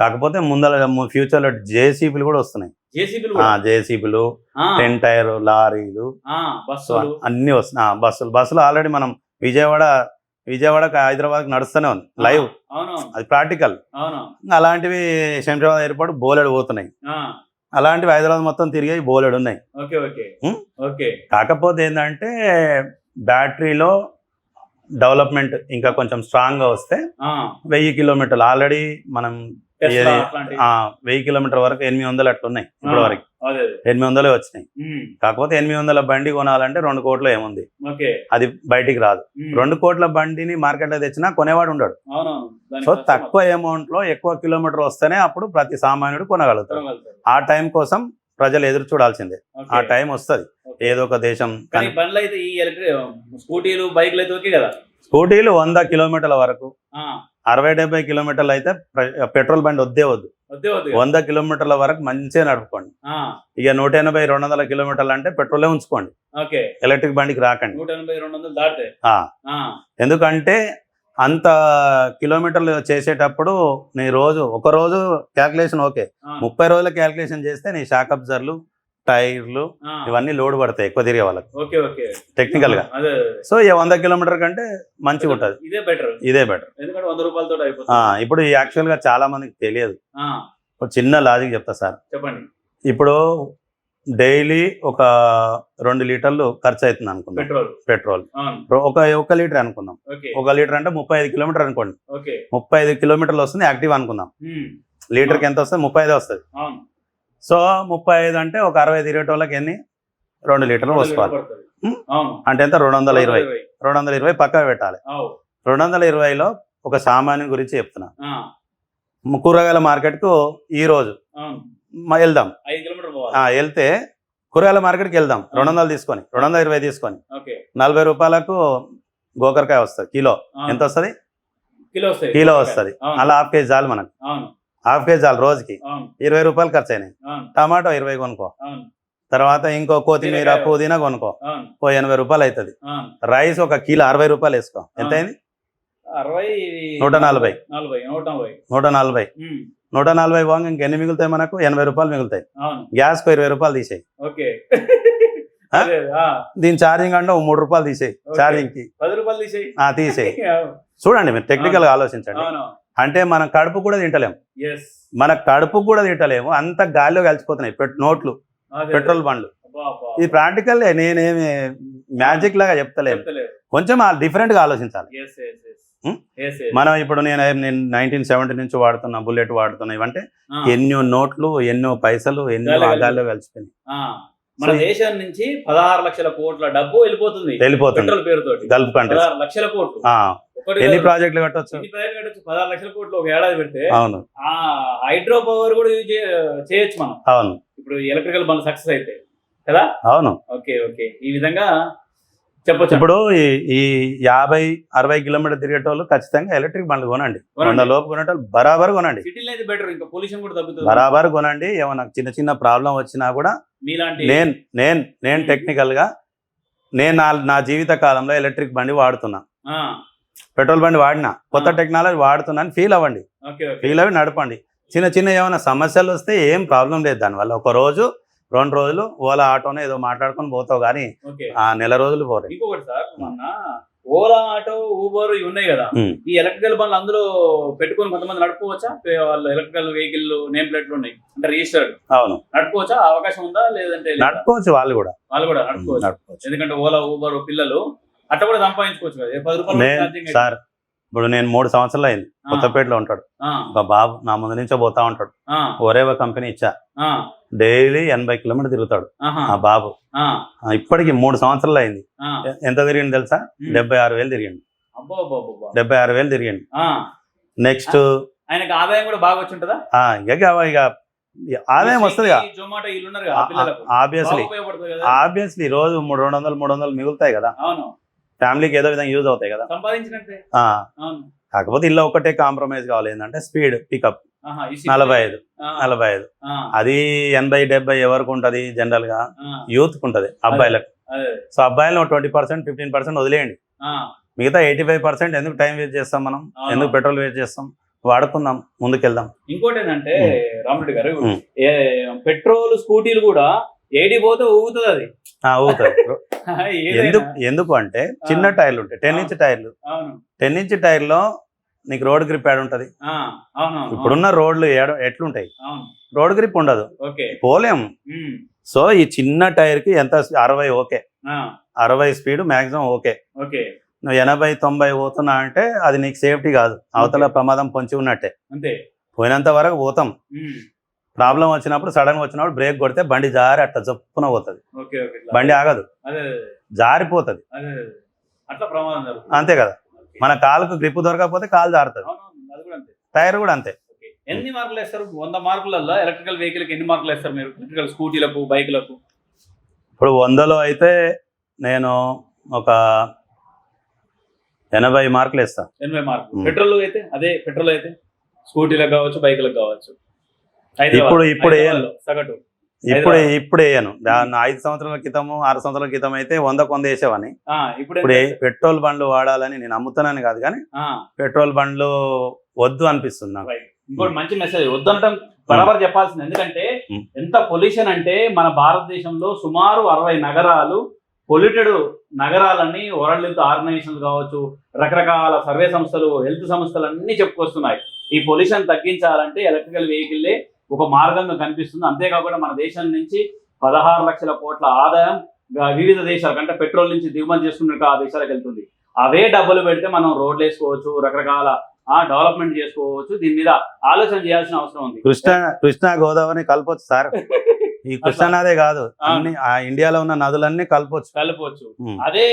కాకపోతే ముందర ఫ్యూచర్లో జేసీబీలు కూడా వస్తున్నాయి. జేసీబీలు జేసీబీలు టెన్ టైర్ లారీలు సో బస్సులు. అన్ని వస్తున్నాయి బస్సులు బస్సులు ఆల్రెడీ మనం విజయవాడ విజయవాడ హైదరాబాద్ నడుస్తూనే ఉంది. లైవ్ అది ప్రాక్టికల్ అలాంటివి శంషాబాద్ ఎయిర్పోర్ట్ బోలెడు పోతున్నాయి. అలాంటివి హైదరాబాద్ మొత్తం తిరిగి బోలెడు ఉన్నాయి. కాకపోతే ఏంటంటే బ్యాటరీలో డెవలప్మెంట్ ఇంకా కొంచెం స్ట్రాంగ్గా వస్తే వెయ్యి కిలోమీటర్లు. ఆల్రెడీ మనం వెయ్యి కిలోమీటర్ వరకు ఎనిమిది వందలు అట్లా ఉన్నాయి ఇప్పటి వరకు ఎనిమిది వందలే వచ్చినాయి. కాకపోతే ఎనిమిది వందల బండి కొనాలంటే రెండు కోట్లు ఏముంది? అది బయటికి రాదు. రెండు కోట్ల బండిని మార్కెట్లో తెచ్చినా కొనేవాడు ఉండడు. సో తక్కువ అమౌంట్లో ఎక్కువ కిలోమీటర్ వస్తేనే అప్పుడు ప్రతి సామాన్యుడు కొనగలుగుతాడు. ఆ టైం కోసం ప్రజలు ఎదురు చూడాల్సిందే. ఆ టైం వస్తది. ఏదో ఒక దేశం కానీ బండ్లు అయితే ఈ స్కూటీలు బైక్లు అయితే ఓకే కదా? స్కూటీలు వంద కిలోమీటర్ల వరకు. అరవై డెబ్బై కిలోమీటర్లు అయితే పెట్రోల్ బండి వద్దే వద్దు. వంద కిలోమీటర్ల వరకు మంచిగా నడుపుకోండి. ఇక నూట ఎనభై రెండు వందల కిలోమీటర్లు అంటే పెట్రోలే ఉంచుకోండి. ఎలక్ట్రిక్ బండికి రాకండి. ఎందుకంటే అంత కిలోమీటర్లు చేసేటప్పుడు నీ రోజు ఒక రోజు క్యాల్కులేషన్ ఓకే. ముప్పై రోజుల క్యాల్కులేషన్ చేస్తే నీ షాక్ అబ్జర్లు టైర్లు ఇవన్నీ లోడ్ పడతాయి ఎక్కువ తిరిగే వాళ్ళకి. టెక్నికల్గా. సో వంద కిలోమీటర్ కంటే మంచిగా ఉంటుంది. ఇదే బెటర్ ఇదే బెటర్ ఇప్పుడు యాక్చువల్గా చాలా మందికి తెలియదు ఒక చిన్న లాజిక్ చెప్తా సార్. చెప్పండి. ఇప్పుడు డైలీ ఒక రెండు లీటర్లు ఖర్చు అవుతుంది అనుకుందాం. పెట్రోల్. ఒక ఒక లీటర్ అనుకుందాం. ఒక లీటర్ అంటే ముప్పై ఐదు కిలోమీటర్ అనుకోండి. ముప్పై ఐదు కిలోమీటర్లు వస్తుంది యాక్టివ్ అనుకుందాం. లీటర్కి ఎంత వస్తుంది? ముప్పై ఐదు వస్తుంది. సో ముప్పై ఐదు అంటే ఒక అరవై తిరిగేటోళ్ళకి ఎన్ని? రెండు లీటర్లు పోసుకోవాలి. అంటే ఎంత? రెండు వందల ఇరవై. రెండు వందల ఇరవై పక్కన పెట్టాలి. రెండు వందల ఇరవైలో ఒక సామాన్యం గురించి చెప్తున్నా. కూరగాయల మార్కెట్కు ఈ రోజు అవును. మ- వెళ్దాం. వెళ్తే కూరగాయల మార్కెట్కి వెళ్దాం. రెండు వందలు తీసుకొని రెండు వందల ఇరవై తీసుకొని. నలభై రూపాయలకు గోకరకాయ వస్తుంది. కిలో. ఎంత వస్తుంది? కిలో వస్తుంది. అలా హాఫ్ కేజీ చాలు మనకు. హాఫ్ కేజీ చాలు రోజుకి. ఇరవై రూపాయలు ఖర్చు అయినాయి టమాటో ఇరవై కొనుక్కో. తర్వాత ఇంకో కొత్తిమీర. పుదీనా కొనుక్కో. ఓ ఎనభై రూపాయలు అవుతుంది రైస్ ఒక కిలో అరవై రూపాయలు వేసుకో. ఎంత అయింది అరవై నూట నలభై. నూట నలభై. నూట నలభై. పోగా ఇంకెన్ని మిగులుతాయి మనకు? ఎనభై రూపాయలు మిగులుతాయి. గ్యాస్కు ఇరవై రూపాయలు తీసేయి. దీని ఛార్జింగ్ అంటే మూడు రూపాయలు తీసేయి. ఛార్జింగ్కి పది రూపాయలు తీసేయి. చూడండి మీరు టెక్నికల్గా ఆలోచించండి అంటే మనం కడుపు కూడా తింటలేము మన కడుపు కూడా తింటలేము. అంత గాలిలో కలిసిపోతున్నాయి పెట్ నోట్లు పెట్రోల్ బండ్లు. ఇది ప్రాక్టికల్ నేనేమి మ్యాజిక్ లాగా చెప్తలేను. కొంచెం డిఫరెంట్గా ఆలోచించాలి? మనం ఇప్పుడు నేను నేను నైన్టీన్ సెవెంటీ నుంచి వాడుతున్నా బుల్లెట్ వాడుతున్నా ఇవంటే ఎన్నో నోట్లు ఎన్నో పైసలు ఎన్నో ఆగాల్లో కలిసిపోయినాయి. మన దేశం నుంచి పదహారు లక్షల కోట్ల డబ్బు వెళ్ళిపోతుంది. వెళ్ళిపోతుంది. గల్ఫ్ పదహారు లక్షల కోట్లు. ఎన్ని ప్రాజెక్టులు కట్టొచ్చు? పదహారు లక్షల కోట్లు ఒక ఏడాది పెడితే అవును. హైడ్రో పవర్ కూడా యూజ్ చేయొచ్చు మనం. అవును. ఇప్పుడు ఎలక్ట్రికల్ బండ్లు సక్సెస్ అయితే కదా? అవును. Okay okay. ఈ విధంగా చెప్పొచ్చు ఇప్పుడు ఈ యాభై అరవై కిలోమీటర్ తిరిగేటోళ్ళు ఖచ్చితంగా ఎలక్ట్రిక్ బండ్లు కొనండి. వంద లోపు కొనేటోళ్ళు బరాబర్ కొనండి. సిటీలో అయితే బెటర్ ఇంకా పొల్యూషన్ కూడా తగ్గుతుంది. బరాబర్ కొనండి. ఏమన్నా చిన్న చిన్న ప్రాబ్లం వచ్చినా కూడా మీలాంటి నేను నేను నేను. టెక్నికల్గా నేను నా నా జీవిత కాలంలో ఎలక్ట్రిక్ బండి వాడుతున్నా. పెట్రోల్ బండి వాడినా కొత్త. టెక్నాలజీ వాడుతున్నాను ఫీల్ అవ్వండి. ఫీల్ అవి నడపండి. చిన్న చిన్న ఏమైనా సమస్యలు వస్తే ఏం ప్రాబ్లం లేదు దానివల్ల. ఒక రోజు రెండు రోజులు ఓలా ఆటోనే ఏదో మాట్లాడుకొని పోతావు కానీ ఆ నెల రోజులు పోరే. ఇంకొకటి సార్ ఓలా ఆటో ఊబర్ ఇవి ఉన్నాయి కదా. ఈ ఎలక్ట్రికల్ బండ్లు అందులో పెట్టుకొని కొంతమంది నడుపుకోవచ్చా? వాళ్ళు ఎలక్ట్రికల్ వెహికల్ నేమ్ ప్లేట్లు ఉన్నాయి అంటే రిజిస్టర్డ్. అవును. నడుపుకోవచ్చా? అవకాశం ఉందా? లేదంటే లేదా? నడుపుకోవచ్చు వాళ్ళు కూడా. వాళ్ళు కూడా నడుపుకోవచ్చు. ఎందుకంటే ఓలా ఊబర్ పిల్లలు అట్ట కూడా సంపాదించుకోవచ్చు కదా. పది రూపాయలు. సార్ ఇప్పుడు నేను మూడు సంవత్సరాలు అయింది. కొత్తపేటలో ఉంటాడు. ఒక బాబు నా ముందు నుంచో పోతా ఉంటాడు. ఆ, ఒరేవో కంపెనీ ఇచ్చా. డైలీ ఎనభై కిలోమీటర్ తిరుగుతాడు ఆ. బాబు ఇప్పటికి మూడు సంవత్సరాలు అయింది. ఎంత తిరిగింది తెలుసా. డెబ్బై ఆరు వేలు తిరిగింది. డెబ్బై ఆరు వేలు తిరిగింది నెక్స్ట్ ఆయనకు ఆదాయం కూడా బాగా వచ్చి ఉంటుందా? ఇక ఇక ఆదాయం వస్తుంది ఆబ్వియస్లీ ఆబ్వియస్లీ రోజు మూడు రెండు వందలు మూడు వందలు మిగులుతాయి కదా. ఫ్యామిలీకి ఏదో విధంగా యూజ్ అవుతాయి కదా. కాకపోతే ఇల్లు ఒకటే కాంప్రమైజ్ కావాలి. ఏంటంటే స్పీడ్ పికప్. నలభై ఐదు నలభై ఐదు అది ఎనభై డెబ్బై ఎవరికి ఉంటది జనరల్గా యూత్ ఉంటది అబ్బాయిలకు. సో అబ్బాయిలు ట్వంటీ పర్సెంట్ ఫిఫ్టీన్ పర్సెంట్ వదిలేయండి. మిగతా ఎయిటీ ఫైవ్ పర్సెంట్ ఎందుకు టైం వేస్ట్ చేస్తాం మనం. ఎందుకు పెట్రోల్ వేస్ట్ చేస్తాం? వాడుకుందాం ముందుకెళ్దాం. ఇంకోటి ఏంటంటే రామరెడ్డి గారు పెట్రోల్ స్కూటీలు కూడా ఏడి పోతే ఊగుతుంది అది. ఊగుతుంది. ఎందుకు ఎందుకు అంటే చిన్న. టైర్లు ఉంటాయి. టెన్ ఇంచ్ టైర్లు. టెన్ ఇంచ్ టైర్లో నీకు రోడ్ గ్రిప్ యాడ్ ఉంటుంది. ఇప్పుడున్న రోడ్లు ఎట్లుంటాయి? రోడ్ గ్రిప్ ఉండదు. పోలేం. సో ఈ చిన్న టైర్కి ఎంత అరవై ఓకే. అరవై స్పీడ్ మాక్సిమం ఓకే. నువ్వు ఎనభై తొంభై పోతున్నా అంటే అది నీకు సేఫ్టీ కాదు. అవతల ప్రమాదం పొంచి ఉన్నట్టే. పోయినంత వరకు పోతాం. ప్రాబ్లం వచ్చినప్పుడు సడన్గా వచ్చినప్పుడు బ్రేక్ కొడితే బండి జారి అట్లా జప్పున పోతుంది. బండి ఆగదు. జారిపోతుంది. అదే అదే. అట్లా ప్రమాదం జరుగుతుంది. అంతే కదా. మన కాలుకు గ్రిప్ దొరకకపోతే కాలు జారుతుంది. టైర్ కూడా అంతే. ఎన్ని మార్కులు వేస్తారు? వంద మార్కులలో ఎలక్ట్రికల్ వెహికల్ ఎన్ని మార్కులు వేస్తారు మీరు? ఎలక్ట్రికల్ స్కూటీలకు బైకులకు? ఇప్పుడు వందలో అయితే నేను ఒక ఎనభై మార్కులు ఇస్తాను ఎనభై మార్కులు. పెట్రోల్ అయితే అదే పెట్రోల్ అయితే స్కూటీలకు కావచ్చు బైకులకు కావచ్చు. ఇప్పుడు- ఇప్పుడు సగటు. ఇప్పుడు. ఇప్పుడు వేయను ఐదు సంవత్సరాల క్రితము ఆరు సంవత్సరాల క్రితం అయితే వంద కొంద వేసేవాని ఇప్పుడు? పెట్రోల్ బండ్లు వాడాలని నేను అమ్ముతున్నాను కాదు కానీ పెట్రోల్ బండ్లు వద్దు అనిపిస్తుంది నాకు. Right. ఇంకోటి మంచి మెసేజ్ వద్దనటం బరాబర్ చెప్పాల్సింది. ఎందుకంటే. ఎంత పొల్యూషన్ అంటే మన భారతదేశంలో సుమారు అరవై నగరాలు పొల్యూటెడ్ నగరాలని వరల్డ్ హెల్త్ ఆర్గనైజేషన్ కావచ్చు రకరకాల సర్వే సంస్థలు హెల్త్ సంస్థలు అన్ని చెప్పుకొస్తున్నాయి. ఈ పొల్యూషన్ తగ్గించాలంటే ఎలక్ట్రికల్ వెహికల్లే ఒక మార్గంగా కనిపిస్తుంది. అంతేకాకుండా మన దేశం నుంచి పదహారు లక్షల కోట్ల ఆదాయం వివిధ దేశాలకు అంటే పెట్రోల్ నుంచి దిగుమతి చేసుకున్న ఆ దేశాలకు వెళ్తుంది. అవే డబ్బులు పెడితే మనం రోడ్లు వేసుకోవచ్చు రకరకాల డెవలప్మెంట్ చేసుకోవచ్చు. దీని మీద ఆలోచన చేయాల్సిన అవసరం ఉంది. కృష్ణ కృష్ణా గోదావరి కలపొచ్చు సార్. ఈ కృష్ణానదే కాదు. అన్ని ఆ ఇండియాలో ఉన్న నదులన్నీ కలపొచ్చు. కలపవచ్చు. అదే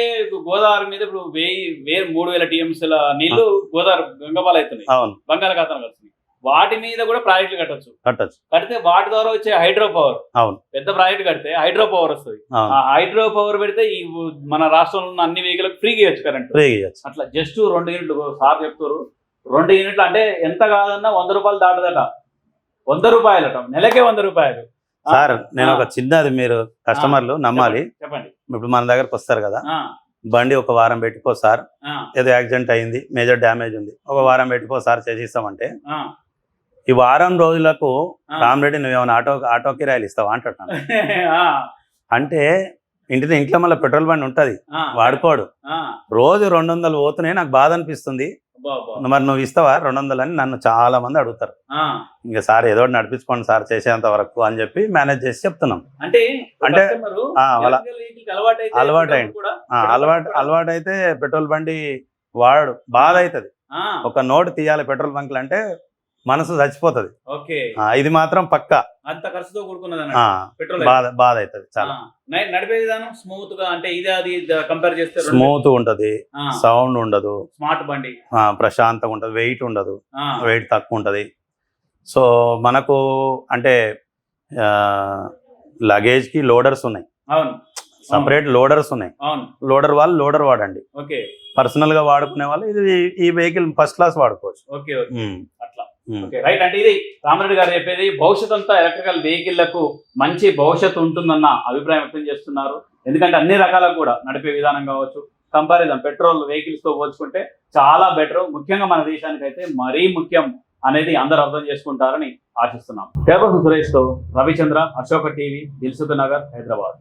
గోదావరి మీద ఇప్పుడు వెయ్యి వేరు మూడు వేల టీఎంసీల నీళ్ళు గోదావరి గంగపాలు అవుతున్నాయి అవును. బంగాళాఖాతం కలుస్తున్నాయి వాటి మీద కూడా ప్రాజెక్టులు కట్టొచ్చు. కట్టొచ్చు. కడితే వాటి ద్వారా వచ్చే హైడ్రో పవర్. అవును. పెద్ద ప్రాజెక్ట్ కడితే హైడ్రో పవర్ వస్తుంది. ఆ హైడ్రో పవర్ పెడితే ఈ మన రాష్ట్రంలో ఉన్న అన్ని వెహికల్ ఫ్రీగా ఇవ్వచ్చు కరెంట్. ఫ్రీగా ఇవ్వచ్చు. అట్లా జస్ట్ రెండు యూనిట్లు సార్ చెప్తారు. రెండు యూనిట్లు అంటే ఎంత కాదన్నా వంద రూపాయలు దాటదట. వంద రూపాయలట. నెలకే వంద రూపాయలు. సార్ నేను ఒక చిన్నది మీరు కస్టమర్లు నమ్మాలి. చెప్పండి. ఇప్పుడు మన దగ్గరకు వస్తారు కదా. బండి ఒక వారం పెట్టిపో సార్. ఏదో యాక్సిడెంట్ అయింది మేజర్ డ్యామేజ్ ఉంది. ఒక వారం పెట్టిపో సార్ చేసిస్తామంటే. ఈ వారం రోజులకు. రామరెడ్డి నువ్వేమైనా ఆటో ఆటో కిరాయిలు ఇస్తావా అంటున్నాను ఆ, అంటే ఇంటి ఇంట్లో మళ్ళీ పెట్రోల్ బండి ఉంటుంది వాడుకోడు. రోజు రెండు వందలు పోతున్నాయి నాకు బాధ అనిపిస్తుంది. మరి నువ్వు ఇస్తావా రెండు వందలు అని నన్ను చాలా మంది అడుగుతారు. ఇంకా సార్ ఏదో నడిపించుకోండి సార్ చేసేంత వరకు అని చెప్పి మేనేజ్ చేసి చెప్తున్నాం. అంటే అంటే. కూడా ఆ, అలవాటు అలవాటు అయితే పెట్రోల్ బండి వాడు బాధ అవుతుంది. ఒక నోటు తీయాలి పెట్రోల్ బంకులు అంటే మనసు చచ్చిపోతుంది. ఇది మాత్రం పక్క. అంత ఖర్చుతో కూడుకున్నది బాధ బాధ అవుతుంది చాలా. నడిపే విధానం స్మూత్గా అంటే ఇది అది కంపేర్ చేస్తే రెండు- స్మూత్ ఉంటది. సౌండ్ ఉండదు. స్మార్ట్ బండి. ప్రశాంతంగా ఉంటుంది. వెయిట్ ఉండదు. వెయిట్ తక్కువ ఉంటుంది. సో మనకు అంటే లగేజ్కి లోడర్స్ ఉన్నాయి. అవును. సపరేట్ లోడర్స్ ఉన్నాయి. లోడర్ వాళ్ళు లోడర్ వాడండి. ఓకే. పర్సనల్గా వాడుకునే వాళ్ళు ఇది ఈ వెహికల్ ఫస్ట్ క్లాస్ వాడుకోవచ్చు. Hmm. ఓకే రైట్ అంటే ఇది రామరెడ్డి గారు చెప్పేది భవిష్యత్ అంతా ఎలక్ట్రికల్ వెహికల్లకు మంచి భవిష్యత్తు ఉంటుందన్న అభిప్రాయం వ్యక్తం చేస్తున్నారు. ఎందుకంటే అన్ని రకాలకు కూడా నడిపే విధానం కావచ్చు కంపారిజన్ పెట్రోల్ వెహికల్స్తో పోల్చుకుంటే చాలా బెటర్ ముఖ్యంగా మన దేశానికి అయితే మరీ ముఖ్యం అనేది అందరూ అర్థం చేసుకుంటారని ఆశిస్తున్నాం. పేపర్ సురేష్తో రవిచంద్ర అశోక టీవీ దిల్సుఖ్ నగర్ హైదరాబాద్.